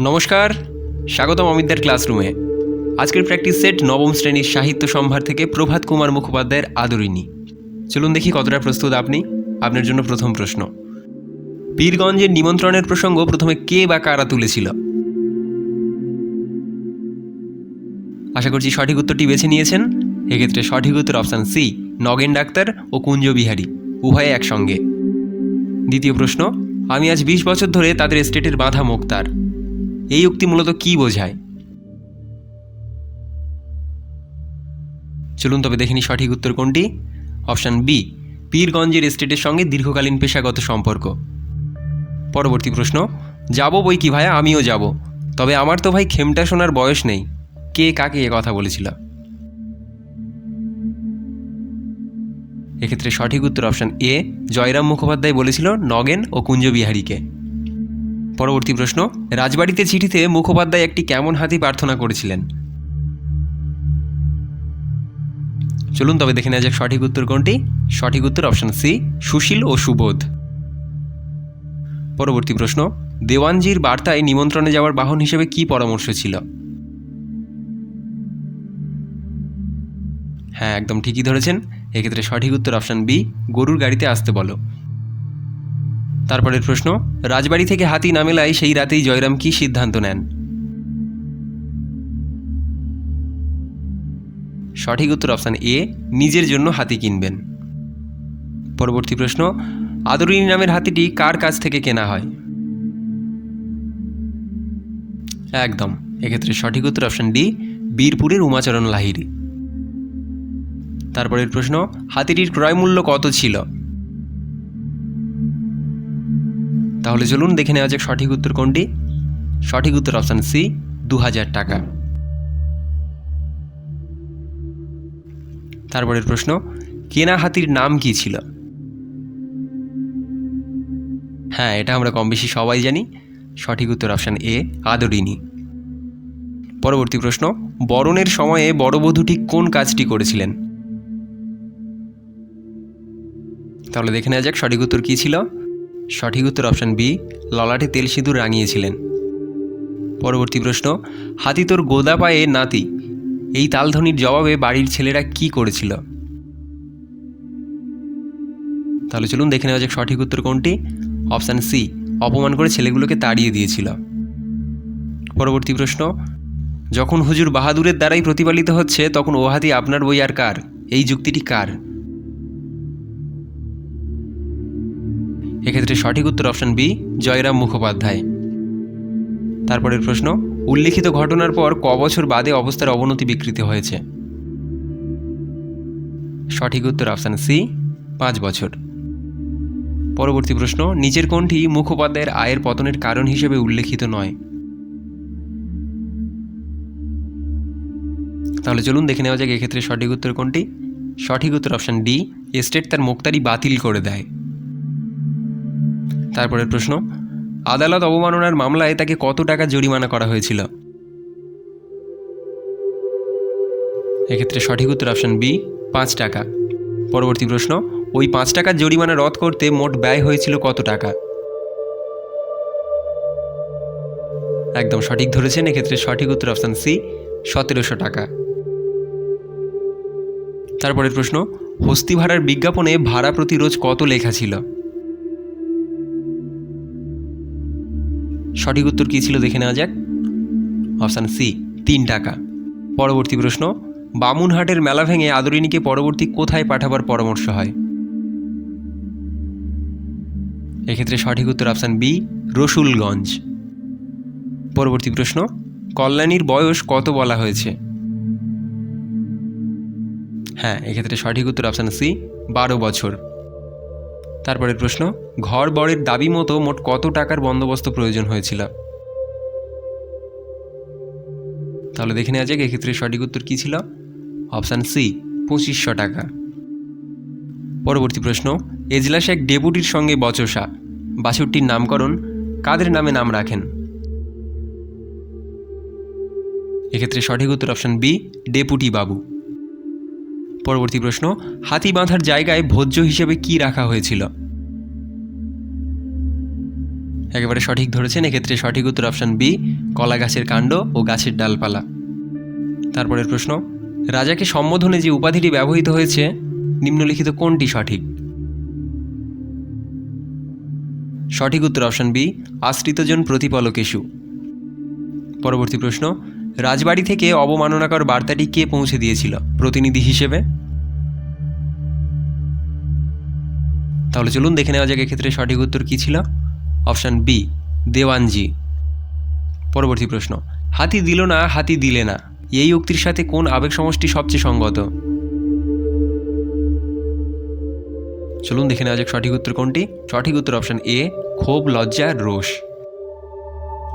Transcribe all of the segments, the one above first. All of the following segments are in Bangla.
নমস্কার, স্বাগতম অমিতদের ক্লাসরুমে। আজকের প্র্যাকটিস সেট নবম শ্রেণির সাহিত্য সম্ভার থেকে প্রভাত কুমার মুখোপাধ্যায়ের আদরিনী চলুন দেখি কতটা প্রস্তুত আপনি? আপনার জন্য প্রথম প্রশ্ন। পীরগঞ্জের নিমন্ত্রণের প্রসঙ্গ প্রথমে কে বা কারা তুলেছিল? আশা করছি সঠিক উত্তরটি বেছে নিয়েছেন। এক্ষেত্রে সঠিক উত্তর অপশান সি নগেন ডাক্তার ও কুঞ্জ বিহারী, উভয়ে একসঙ্গে। দ্বিতীয় প্রশ্ন, আমি আজ বিশ বছর ধরে তাদের স্টেটের বাধা মুক্তার। এই উক্তি মূলত কি বোঝায়? চলুন তবে দেখিনি সঠিক উত্তর কোনটি? অপশান বি, পীরগঞ্জের এস্টেটের সঙ্গে দীর্ঘকালীন পেশাগত সম্পর্ক। পরবর্তী প্রশ্ন, যাব বই কি ভাইয়া আমিও যাব। তবে আমার তো ভাই খেমটা শোনার বয়স নেই। কে কাকে এ কথা বলেছিল? এক্ষেত্রে সঠিক উত্তর অপশান এ, জয়রাম মুখোপাধ্যায় বলেছিল নগেন ও কুঞ্জবিহারীকে। পরবর্তী প্রশ্ন, রাজবাড়িতে চিঠিতে মুখোপাধ্যায় একটি কেমন হাতি প্রার্থনা করেছিলেন? চলুন তবে দেখে নেওয়া যাক সঠিক উত্তর কোনটি। সঠিক উত্তর অপশন সি, সুশীল ও সুবোধ। পরবর্তী প্রশ্ন, দেওয়ানজির বার্তায় নিমন্ত্রণে যাওয়ার বাহন হিসেবে কি পরামর্শ ছিল? হ্যাঁ একদম ঠিকই ধরেছেন। এক্ষেত্রে সঠিক উত্তর অপশন বি, গরুর গাড়িতে আসতে বলো। তারপরের প্রশ্ন, রাজবাড়ি থেকে হাতি না মেলায় সেই রাতেই জয়রাম কি সিদ্ধান্ত নেন? সঠিক উত্তর অপশান এ, নিজের জন্য হাতি কিনবেন। পরবর্তী প্রশ্ন, আদরিনী নামের হাতিটি কার কাছ থেকে কেনা হয়? একদম, এক্ষেত্রে সঠিক উত্তর অপশান ডি, বীরপুরের উমাচরণ লাহিরি তারপরের প্রশ্ন, হাতিটির ক্রয় মূল্য কত ছিল? তাহলে চলুন দেখে নেওয়া যাক সঠিক উত্তর কোনটি। সঠিক উত্তর অপশান সি দু হাজার টাকা। তারপরের প্রশ্ন কেনা হাতির নাম কি ছিল? হ্যাঁ এটা আমরা কম বেশি সবাই জানি। সঠিক উত্তর অপশান এ, আদরিনী। পরবর্তী প্রশ্ন, বরণের সময়ে বড়বধূ ঠিক কোন কাজটি করেছিলেন? তাহলে দেখে নেওয়া যাক সঠিক উত্তর কী ছিল। সঠিক উত্তর অপশান বি, ললাটে তেল সিঁদুর রাঙিয়েছিলেন। পরবর্তী প্রশ্ন, হাতি তোর গোদা পায়ে নাতি? এই তালধ্বনির জবাবে বাড়ির ছেলেরা কি করেছিল? তাহলে চলুন দেখে নেওয়া যাক সঠিক উত্তর কোনটি। অপশান সি, অপমান করে ছেলেগুলোকে তাড়িয়ে দিয়েছিল। পরবর্তী প্রশ্ন, যখন হুজুর বাহাদুরের দ্বারাই প্রতিপালিত হচ্ছে, তখন ও হাতি আপনার বই আর কার? এই যুক্তিটি কার? এক্ষেত্রে সঠিক উত্তর অপশান বি, জয়রাম মুখোপাধ্যায়। তারপরের প্রশ্ন, উল্লিখিত ঘটনার পর ক বছর বাদে অবস্থার অবনতি বিকৃত হয়েছে? সঠিক উত্তর অপশান সি, পাঁচ বছর। পরবর্তী প্রশ্ন নিচের কোনটি মুখোপাধ্যায়ের আয়ের পতনের কারণ হিসেবে উল্লেখিত নয়। তাহলে চলুন দেখে নেওয়া যাক এক্ষেত্রে সঠিক উত্তর কোনটি। সঠিক উত্তর অপশান ডি, এস্টেট তার মুক্তারি বাতিল করে দেয়। তারপরের প্রশ্ন, আদালত অবমাননার মামলায় তাকে কত টাকা জরিমানা করা হয়েছিল? এক্ষেত্রে সঠিক উত্তর অপশন বি, পাঁচ টাকা। পরবর্তী প্রশ্ন, ওই পাঁচ টাকার জরিমানা রদ করতে মোট ব্যয় হয়েছিল কত টাকা? একদম সঠিক ধরেছেন, এক্ষেত্রে সঠিক উত্তর অপশান সি, সতেরোশো টাকা। তারপরের প্রশ্ন, হস্তি ভাড়ার বিজ্ঞাপনে ভাড়া প্রতি রোজ কত লেখা ছিল? সঠিক উত্তর কী ছিল দেখে নেওয়া যাক। অপশান সি, তিন টাকা। পরবর্তী প্রশ্ন, বামুনহাটের মেলা ভেঙে আদরিনীকে পরবর্তী কোথায় পাঠাবার পরামর্শ হয়? এক্ষেত্রে সঠিক উত্তর অপশান বি, রসুলগঞ্জ। পরবর্তী প্রশ্ন, কল্যাণীর বয়স কত বলা হয়েছে? হ্যাঁ এক্ষেত্রে সঠিক উত্তর অপশান সি, বারো বছর। তারপরের প্রশ্ন, ঘর বরের দাবি মতো মোট কত টাকার বন্দোবস্ত প্রয়োজন হয়েছিল? তাহলে দেখে নেওয়া যাক, এক্ষেত্রে সঠিক উত্তর কী ছিল? অপশান সি, পঁচিশশো টাকা। পরবর্তী প্রশ্ন, এজলাস এক ডেপুটির সঙ্গে বচসা। বাছুরটির নামকরণ, কাদের নামে নাম রাখেন? এক্ষেত্রে সঠিক উত্তর অপশান বি ডেপুটি বাবু পরবর্তী প্রশ্ন, হাতি বাঁধার জায়গায় ভোজ্য হিসেবে কি রাখা হয়েছিল? একেবারে সঠিক ধরেছেন, এক্ষেত্রে সঠিক উত্তর অপশান বি কলা গাছের কাণ্ড ও গাছের ডালপালা। তারপরের প্রশ্ন, রাজাকে সম্বোধনে যে উপাধিটি ব্যবহৃত হয়েছে, নিম্নলিখিত কোনটি সঠিক? সঠিক উত্তর অপশান বি আশ্রিতজন প্রতিপলকেশু পরবর্তী প্রশ্ন রাজবাড়ি থেকে অবমাননাকর বার্তাটি কে পৌঁছে দিয়েছিল? প্রতিনিধি হিসেবে? তাহলে চলুন দেখে নেওয়া যাক এক্ষেত্রে সঠিক উত্তর কী ছিল। Option B, Dewanji. পরবর্তী প্রশ্ন, হাতি দিল না, হাতি দিলে না? এই উক্তির সাথে কোন আবেগ সমষ্টি সবচেয়ে সঙ্গত? চলুন দেখে নেওয়া যাক সঠিক উত্তর কোনটি। সঠিক উত্তর অপশান এ, ক্ষোভ, লজ্জা, রোষ।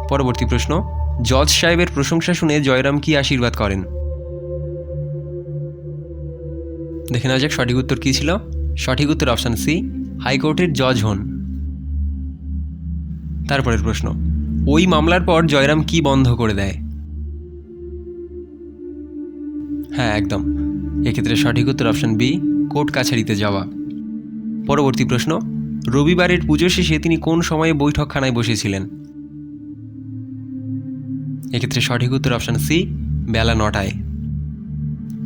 পরবর্তী প্রশ্ন জজ সাহেবের প্রশংসা শুনে জয়রাম কি আশীর্বাদ করেন? দেখে নেওয়া যাক সঠিক উত্তর কী ছিল। সঠিক উত্তর অপশান সি, হাইকোর্টের জজ হন। তারপরের প্রশ্ন, ওই মামলার পর জয়রাম কি বন্ধ করে দেয়? হ্যাঁ একদম। এক্ষেত্রে সঠিক উত্তর অপশান বি, কোর্ট কাছারিতে যাওয়া। পরবর্তী প্রশ্ন, রবিবারের পুজো শেষে তিনি কোন সময়ে বৈঠকখানায় বসেছিলেন? এক্ষেত্রে সঠিক উত্তর অপশান সি, বেলা নটায়।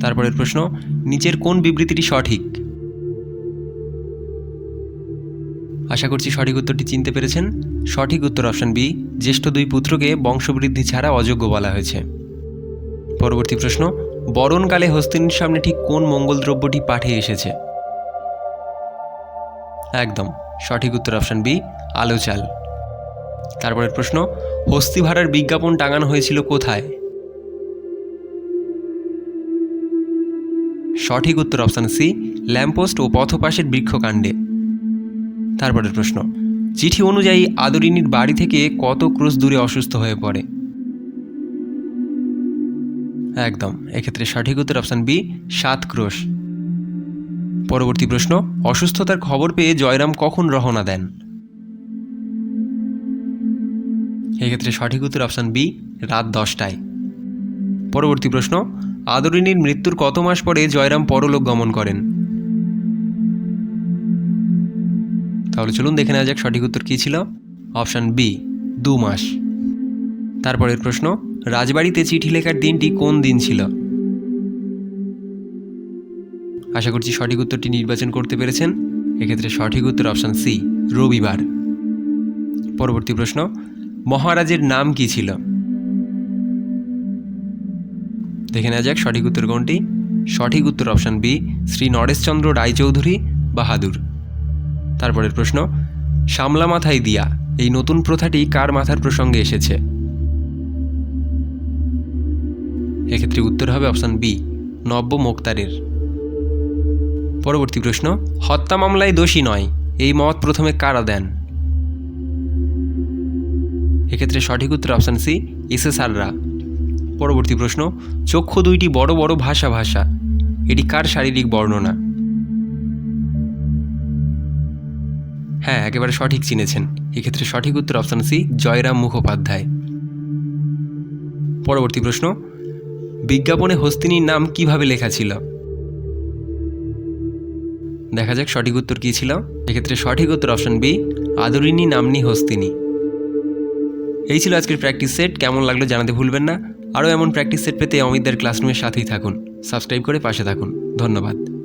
তারপরের প্রশ্ন, নিচের কোন বিবৃতিটি সঠিক? আশা করছি সঠিক উত্তরটি চিনতে পেরেছেন। সঠিক উত্তর অপশান বি, জ্যেষ্ঠ দুই পুত্রকে বংশবৃদ্ধি ছাড়া অযোগ্য বলা হয়েছে। পরবর্তী প্রশ্ন, বরণকালে হস্তিনীর সামনে ঠিক কোন মঙ্গল দ্রব্যটি পাঠে এসেছে? একদম, সঠিক উত্তর অপশান বি, আলো চাল। তারপরের প্রশ্ন, হস্তি ভাড়ার বিজ্ঞাপন টাঙানো হয়েছিল কোথায়? সঠিক উত্তর অপশান সি ল্যাম্পোস্ট ও পথপাশের বৃক্ষকাণ্ডে। তারপরের প্রশ্ন, চিঠি অনুযায়ী আদরিনীর বাড়ি থেকে কত ক্রোশ দূরে অসুস্থ হয়ে পড়ে? একদম, এক্ষেত্রে সঠিক উত্তর অপশান বি, সাত ক্রোশ। পরবর্তী প্রশ্ন, অসুস্থতার খবর পেয়ে জয়রাম কখন রহনা দেন? এক্ষেত্রে সঠিক উত্তর অপশান বি রাত দশটায়। পরবর্তী প্রশ্ন, আদরিনীর মৃত্যুর কত মাস পরে জয়রাম পরলোক গমন করেন? তাহলে চলুন দেখে নেওয়া যাক সঠিক উত্তর কী ছিল। অপশান বি দু মাস। তারপরের প্রশ্ন, রাজবাড়িতে চিঠি লেখার দিনটি কোন দিন ছিল? আশা করছি সঠিক উত্তরটি নির্বাচন করতে পেরেছেন। এক্ষেত্রে সঠিক উত্তর অপশান সি রবিবার। পরবর্তী প্রশ্ন মহারাজের নাম কি ছিল? দেখে নেওয়া যাক সঠিক উত্তর কোনটি। সঠিক উত্তর অপশান বি, শ্রী নরেশচন্দ্র রায়চৌধুরী বাহাদুর। তারপরের প্রশ্ন শামলা মাথায় দিয়া এই নতুন প্রথাটি কার মাথার প্রসঙ্গে এসেছে? এক্ষেত্রে উত্তর হবে অপশান বি, নব্য মোক্তারের। পরবর্তী প্রশ্ন, হত্যা মামলায় দোষী নয়, এই মত প্রথমে কারা দেন? এক্ষেত্রে সঠিক উত্তর অপশান সি এসএসআররা পরবর্তী প্রশ্ন, চক্ষু দুইটি বড় বড় ভাষা ভাষা। এটি কার শারীরিক বর্ণনা? হ্যাঁ একেবারে সঠিক চিনেছেন। এক্ষেত্রে সঠিক উত্তর অপশান সি জয়রাম মুখোপাধ্যায়। পরবর্তী প্রশ্ন, বিজ্ঞাপনে হস্তিনীর নাম কীভাবে লেখা ছিল? দেখা যাক সঠিক উত্তর কী ছিল। এক্ষেত্রে সঠিক উত্তর অপশন বি আদরিনী নামনি হস্তিনী। এই ছিল আজকের প্র্যাকটিস সেট কেমন লাগল জানাতে ভুলবেন না। আরও এমন প্র্যাকটিস সেট পেতে অমিতদের ক্লাসরুমের সাথেই থাকুন। সাবস্ক্রাইব করে পাশে থাকুন। ধন্যবাদ।